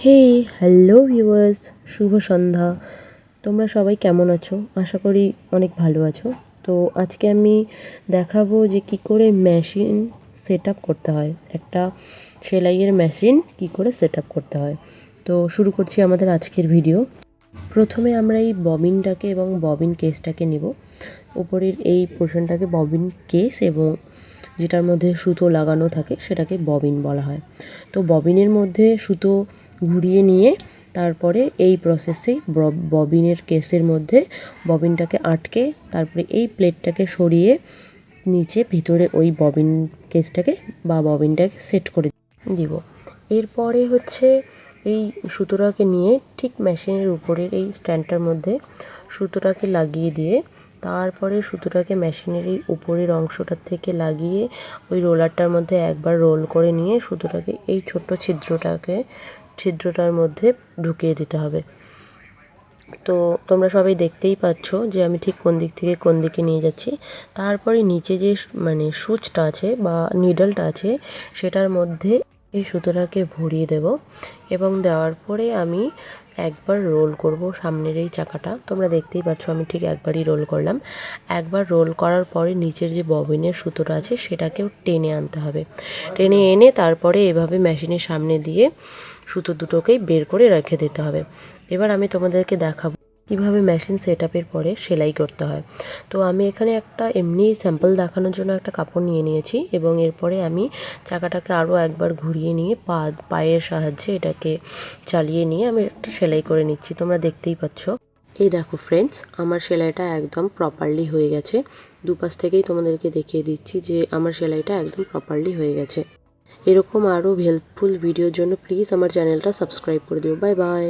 হে hello viewers শুভ সন্ধ্যা। তোমরা সবাই কেমন আছো? আশা করি অনেক ভালো আছো। তো আজকে আমি দেখাবো যে কি করে মেশিন সেট আপ করতে হয়। একটা সেলাইয়ের মেশিন কি করে সেট আপ করতে হয়। তো শুরু করছি আমাদের আজকের ভিডিও প্রথমে আমরা এই ববিনটাকে এবং ববিন কেসটাকে নিব। উপরের এই পোর্শনটাকে ববিন কেস এবং যেটার মধ্যে সুতো লাগানো থাকে সেটাকে ববিন বলা হয়। তো ববিনের মধ্যে সুতো ঘুরিয়ে নিয়ে তারপরে এই প্রসেসে ববিনের কেসের মধ্যে ববিনটাকে আটকে তারপরে এই প্লেটটাকে সরিয়ে নিচে ভিতরে ওই ববিন কেসটাকে বা ববিনটাকে সেট করে দিব। এরপরে হচ্ছে এই সুতোটাকে নিয়ে ঠিক মেশিনের উপরের এই স্ট্যান্ডটার মধ্যে সুতোটাকে লাগিয়ে দিয়ে তারপরে সুতোটাকে মেশিনের এই উপরের অংশটার থেকে লাগিয়ে ওই রোলারটার মধ্যে একবার রোল করে নিয়ে সুতোটাকে এই ছোট্ট ছিদ্রটাকে, ছিদ্রটার মধ্যে ঢুকিয়ে দিতে হবে। তো তোমরা সবাই দেখতেই পাচ্ছ যে আমি ঠিক কোন দিক থেকে কোন দিকে নিয়ে যাচ্ছি। তারপরে নিচে যে মানে সুচটা আছে বা নিডলটা আছে, সেটার মধ্যে এই সুতোটাকে ভরিয়ে দেব এবং দেওয়ার পরে আমি একবার রোল করব সামনের এই চাকাটা। তোমরা দেখতেই পাচ্ছ আমি ঠিক একবারই রোল করলাম। একবার রোল করার পরে নিচের যে ববিনের সুতোটা আছে সেটাকেও টেনে আনতে হবে। টেনে এনে তারপরে এভাবে মেশিনের সামনে দিয়ে সুতো দুটোকেই বের করে রেখে দিতে হবে। এবার আমি তোমাদেরকে দেখাবো কীভাবে মেশিন সেট আপের পরে সেলাই করতে হয়। তো আমি এখানে একটা এমনি স্যাম্পল দেখানোর জন্য একটা কাপড় নিয়ে নিয়েছি এবং এরপরে আমি চাকাটাকে আরও একবার ঘুরিয়ে নিয়ে পা, পায়ের সাহায্যে এটাকে চালিয়ে নিয়ে আমি একটা সেলাই করে নিচ্ছি। তোমরা দেখতেই পাচ্ছ। এই দেখো ফ্রেন্ডস আমার সেলাইটা একদম প্রপারলি হয়ে গেছে। দুপাশ থেকেই তোমাদেরকে দেখিয়ে দিচ্ছি যে আমার সেলাইটা একদম প্রপারলি হয়ে গেছে। এরকম আরও হেল্পফুল ভিডিওর জন্য প্লিজ আমার চ্যানেলটা সাবস্ক্রাইব করে দিও। Bye bye